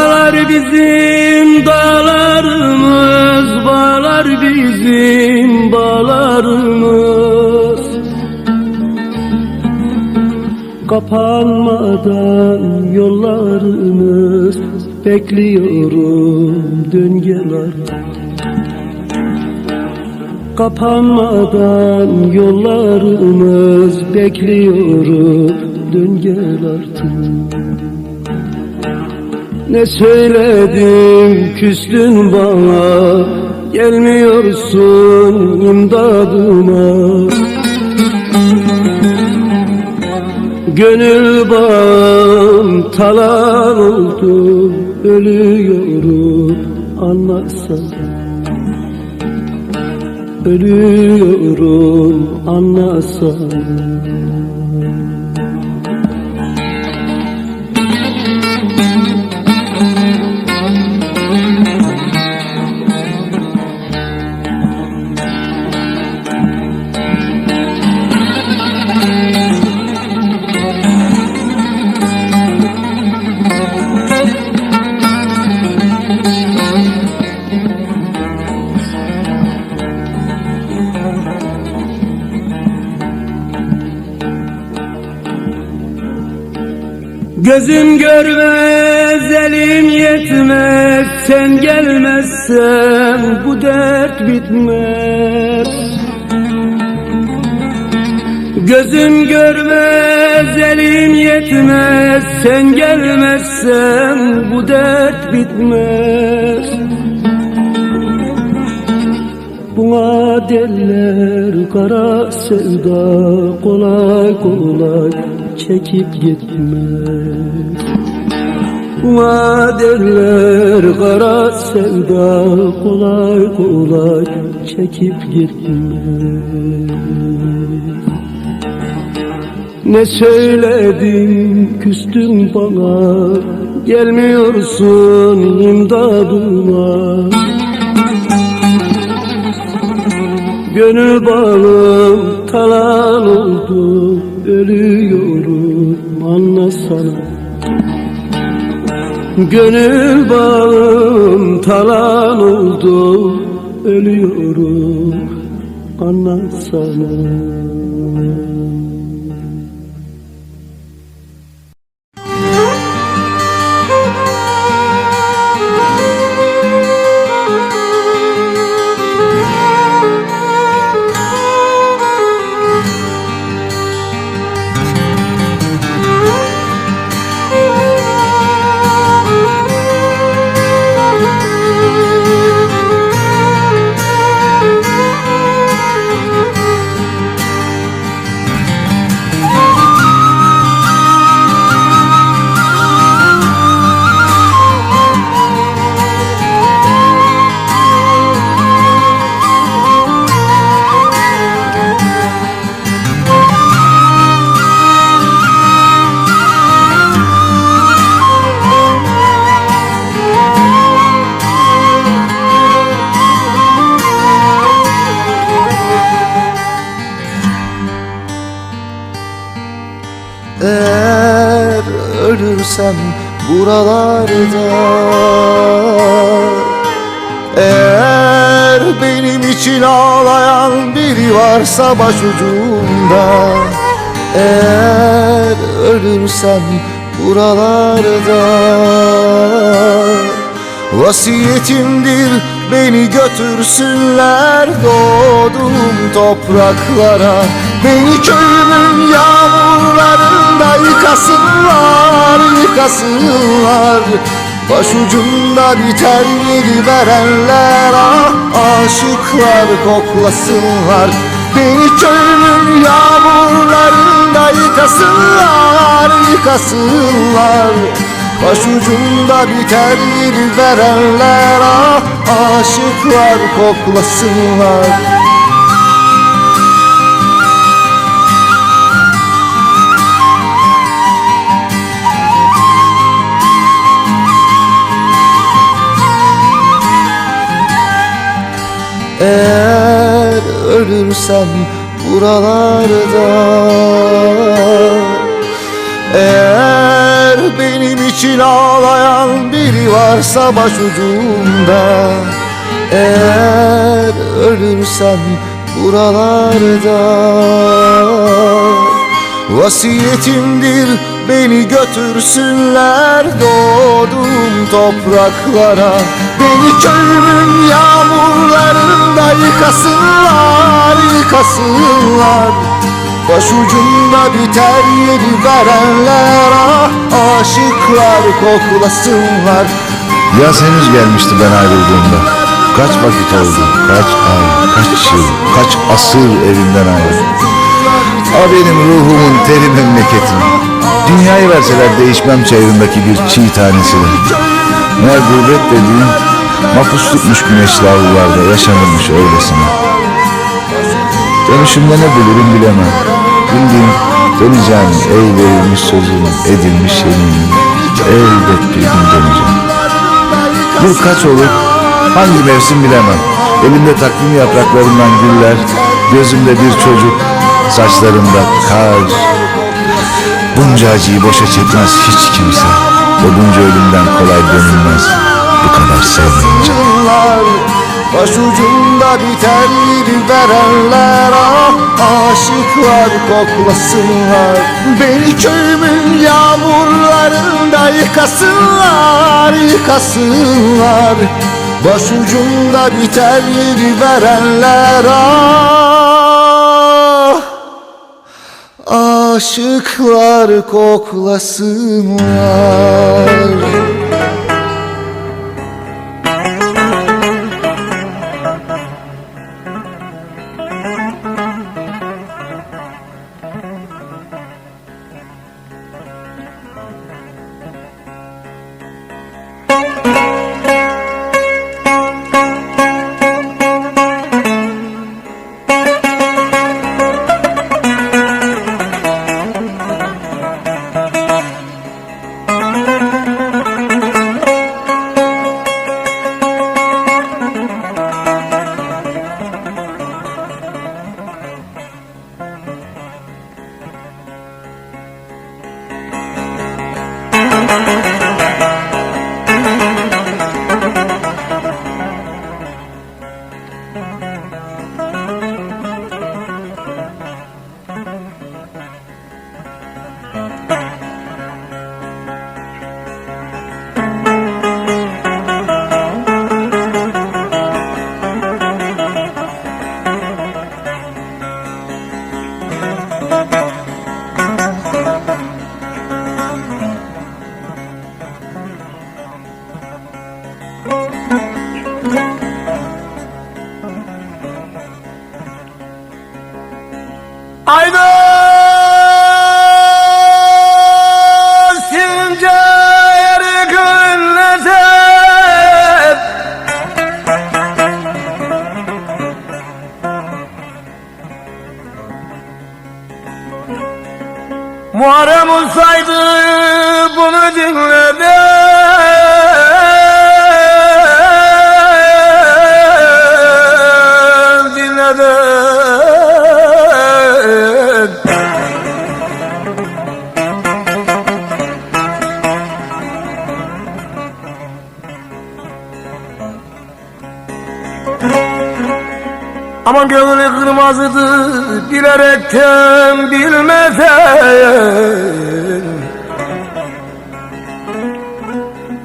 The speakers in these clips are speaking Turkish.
Dağlar bizim dağlarımız, bağlar bizim bağlarımız. Kapanmadan yollarımız bekliyorum dön gel artık. Kapanmadan yollarımız bekliyorum dön gel artık. Ne söyledim küstün bana Gelmiyorsun imdadıma. Gönül bağım talan oldu Ölüyorum anlasana Ölüyorum anlasana Gözüm görmez, elim yetmez. Sen gelmezsen bu dert bitmez. Gözüm görmez, elim yetmez. Sen gelmezsen bu dert bitmez. Buna derler kara sevda kolay kolay çekip gitmez. Buna derler kara sevda kolay kolay çekip gitmez. Ne söyledim küstün bana Gelmiyorsun imdadıma Gönül bağım talan oldu Ölüyorum anlasana Gönül bağım talan oldu Ölüyorum anlasana ölürsem buralarda. Eğer benim için ağlayan biri varsa başucumda Eğer ölürsem buralarda. Vasiyetimdir beni götürsünler doğdum topraklara. Beni köyümün yağmurlarında yıkasınlar, yıkasınlar. Başucumda biter yeri verenler ah aşıklar koklasınlar. Beni köyümün yağmurlarında yıkasınlar, yıkasınlar Başucumda biter yeri verenler ah aşıklar koklasınlar. Eğer ölürsem buralarda Eğer benim için ağlayan biri varsa başucumda. Eğer ölürsem buralarda Vasiyetimdir beni götürsünler doğdum topraklara. Beni köyümün yağmurlarında yıkasınlar, yıkasınlar Başucumda biter yeri verenler ah aşıklar koklasınlar Yaz henüz gelmişti ben ayrıldığımda. Kaç vakit oldu, kaç ay, kaç yıl, kaç asır evimden ayrıldım. A benim ruhumun teri memleketim. Dünyayı verseler değişmem çayırındaki bir çiğ tanesini. Meğer gurbet dediğin mapus tutmuş güneşli avlularda yaşanırmış öylesine. Dönüşümde ne bulurum bilemem. Bildiğim döneceğim ey verilmiş sözüm, edilmiş yeminim. Elbet bir gün döneceğim. Yıl kaç olur, hangi mevsim bilemem. Elimde takvim yapraklarından güller, gözümde bir çocuk, saçlarımda kar. Bunca acıyı boşa çekmez hiç kimse. Ve bunca ölümden kolay dönülmez. Bu kadar sevmeyince. Başucumda biter yeri verenler ah aşıklar koklasınlar. Beni köyümün yağmurlarında yıkasınlar, yıkasınlar. Başucumda biter yeri verenler ah Aşıklar koklasınlar bilerekten bilmeden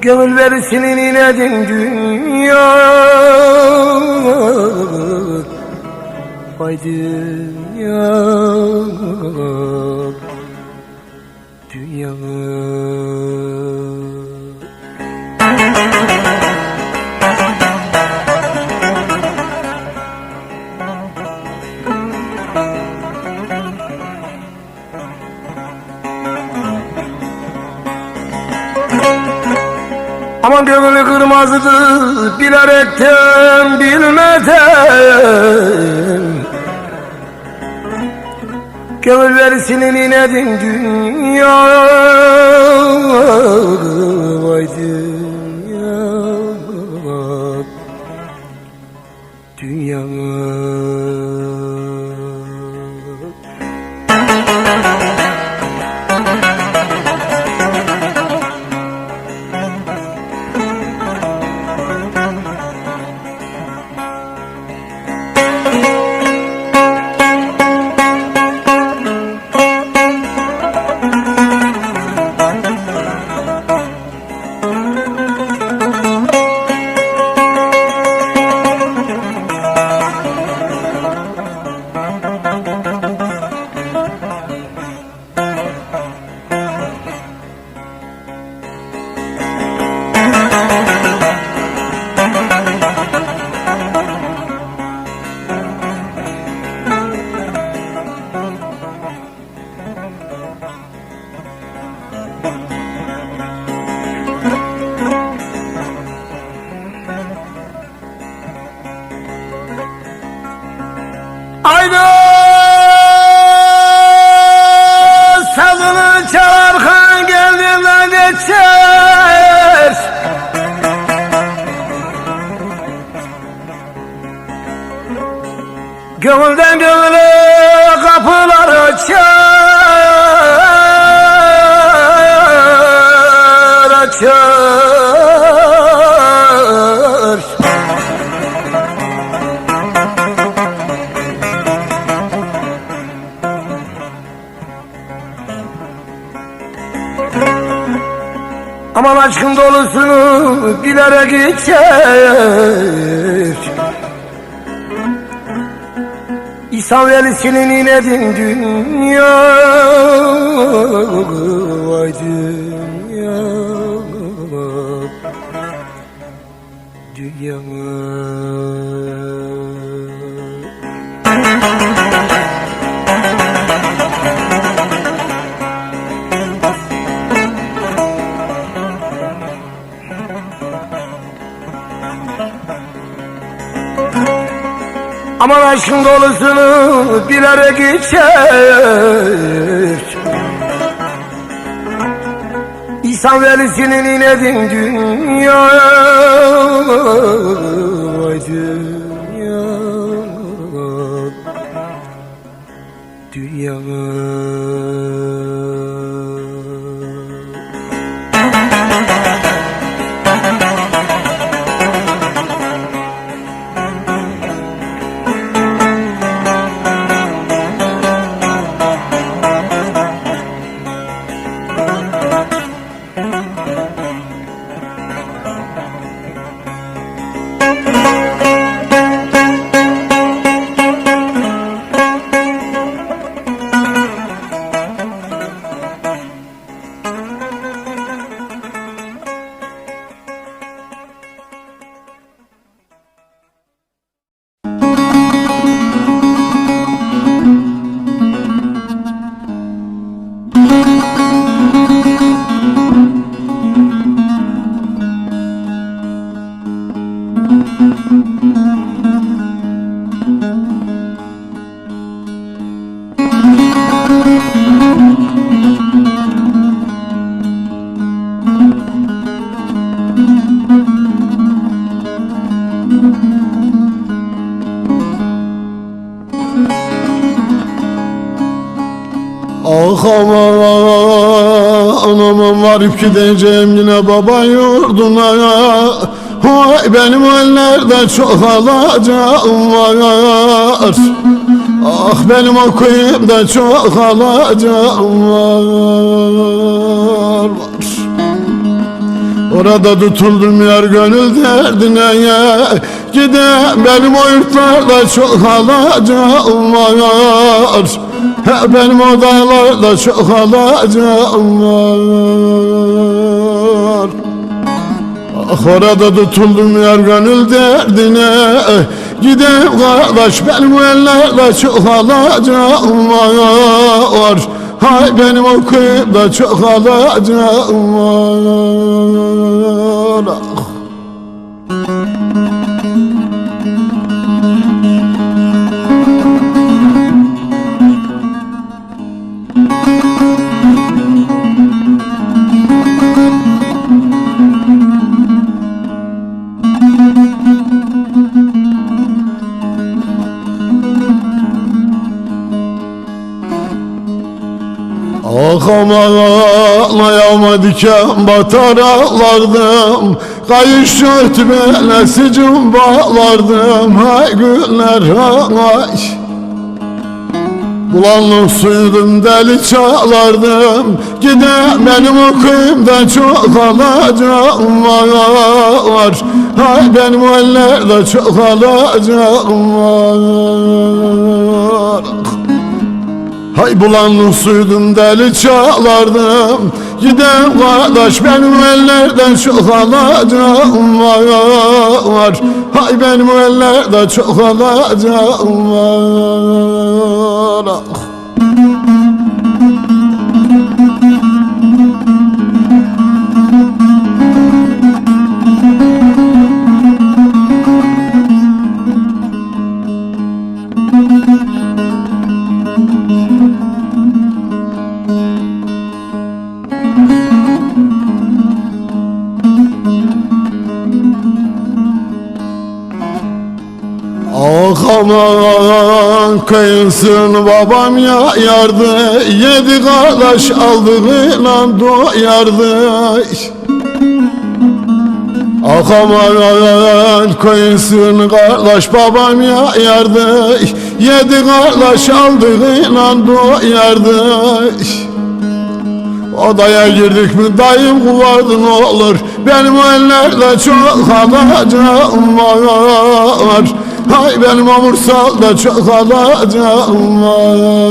Gönül versin inedin dünya. Vay dünya kırmazdı bilerekten bilmeden Gönül verisinin inedin dünya I know. Bilerek içer İhsan velisinin inedin dünya. Vay dünya. Dünya Aman aşkın dolusunu bilerek içer İhsan velisinin inedin dünya Vay dünya Dünya gideceğim yine baba yurduna. Vay benim ellerde çok alacağım var. Ah benim okuyup da çok alacağım var. Orada tutuldum yar gönül derdine. Ya Gide benim o yurtlarda çok alacağım var benim o dağlarda çok alacağım var Ah orada tutuldum yar gönül derdine. Gidem kardeş benim ellerde çok alacağım Hay benim okuyup da çok alacağım Ağlama diken batar ağlardım? Kayış örtmelesi cumbalardım. Hay günler hay Bulanlık suydum deli çağlardım Gide benim okuyum da çok alacağım var Hay benim ellerde çok alacağım var. Hay bulanlık suydum deli çağlardım Giden kardeş benim ellerden çok alacağım var Hay benim ellerde çok alacağım var. Ah aman kıyılsın babam ya yardı. Yedi kardeş aldığıyla doyardı Ah aman kıyılsın kardeş babam ya yardı. Yedi kardeş aldığıyla doyardı Odaya girdik mi dayım kuvardın olur. Benim ellerde çok alacağım var Hay benim omursalda çok alacağım var.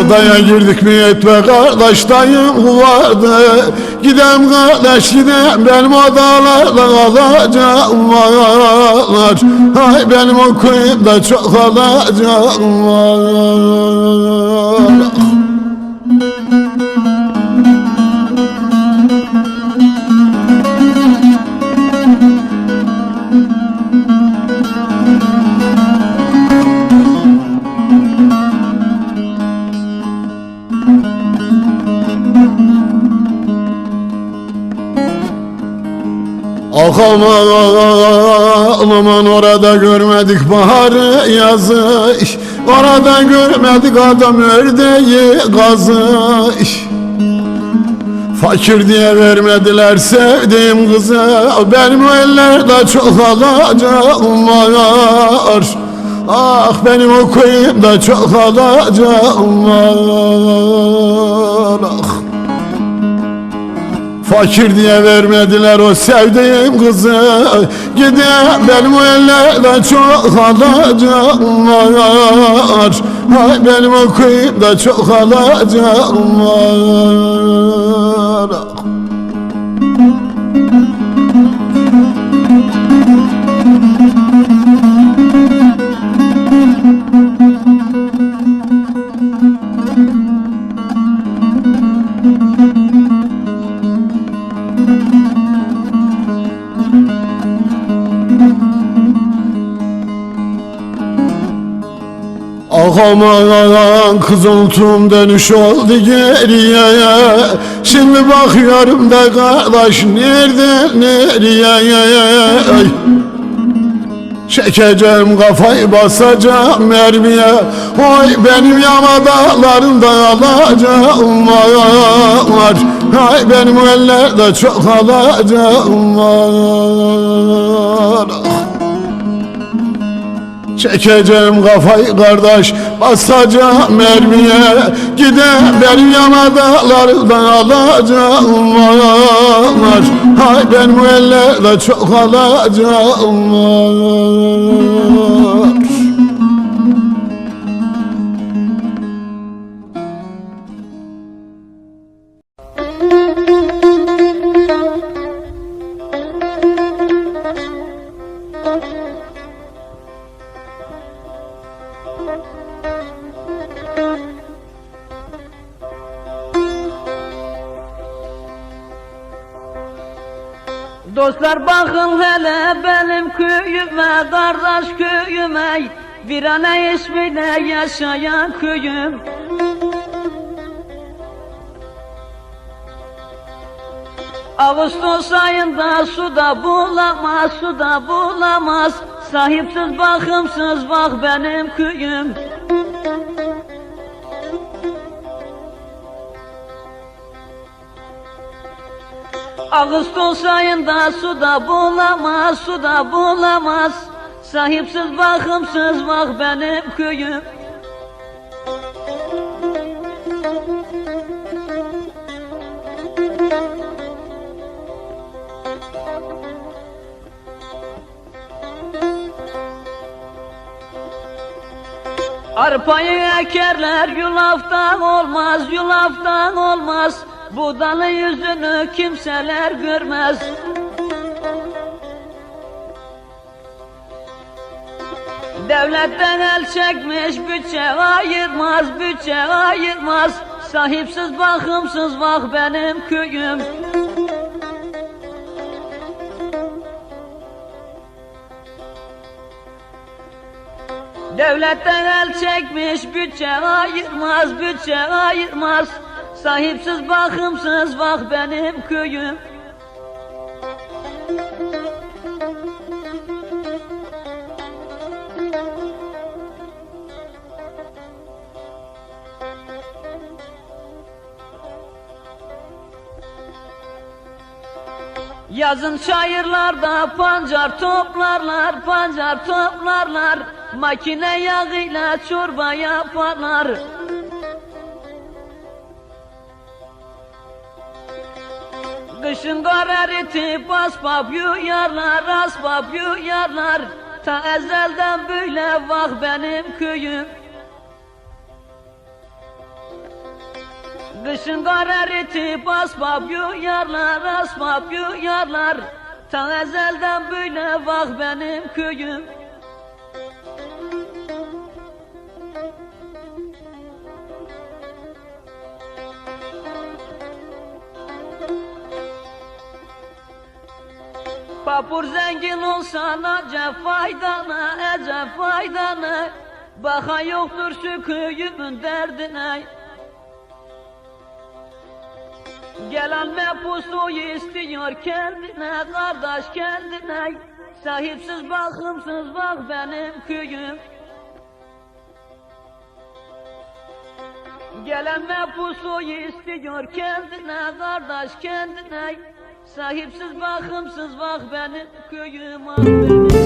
Odaya girdik mi etme kardeş dayım kuvardı Gidem kardeş gidem benim odalarda kalacağım Hay benim okuyup da çok alacağım var aman orada görmedik baharı yazı Orada görmedik adam ördeği gazı Fakir diye vermediler sevdiğim kızı. Benim ellerde çok alacağım var. Ah benim okuyup da çok alacağım var. Ah. Fakir diye vermediler o sevdiğim kızı. Gide benim o ellerden çok alacağım var Hay benim okuyup da çok alacağım var Ah aman kızıltım dönüş oldu geriye. Şimdi bakıyorum da kardeş nerede nereye? Ay. Çekeceğim kafayı basacağım mermiye. Oy benim yama dağlarında alacağım var. Hay benim ellerde çok alacağım var Çekeceğim kafayı kardeş basacağım mermiye. Gide benim yana dağlardan alacağım var Hay ben bu ellerde çok alacağım var Dostlar bakın hele benim köyüme, kardeş köyüme Virane ismiyle yaşayan köyüm. Ağustos ayında suda bulamaz, suda bulamaz. Sahipsiz bakımsız bak benim köyüm Ağustos ayında suda bulamaz, suda bulamaz. Sahipsiz bakımsız bak benim köyüm. Arpayı ekerler yulaftan olmaz, yulaftan olmaz Budalı yüzünü kimseler görmez. Devletten el çekmiş bütçe ayırmaz, bütçe ayırmaz. Sahipsiz bakımsız bak benim köyüm. Devletten el çekmiş bütçe ayırmaz, bütçe ayırmaz Sahipsiz bakımsız bak benim köyüm. Yazın çayırlarda pancar toplarlar, pancar toplarlar. Makine yağıyla çorba yaparlar Kışın garareti basbab yuyarlar, asbab yuyarlar. Ta ezelden böyle vah benim köyüm. Kışın garareti basbab yuyarlar, asbab yuyarlar. Ta ezelden böyle vah benim köyüm Papur zengin olsan acep faydana, ecep faydana? Baka yoktur şu köyümün derdine. Gelen mepusu istiyor kendine, kardeş kendine. Sahipsiz bakımsız bak benim köyüm. Gelen mepusu istiyor kendine, kardeş kendine Sahipsiz bakımsız bak benim köyüm ah benim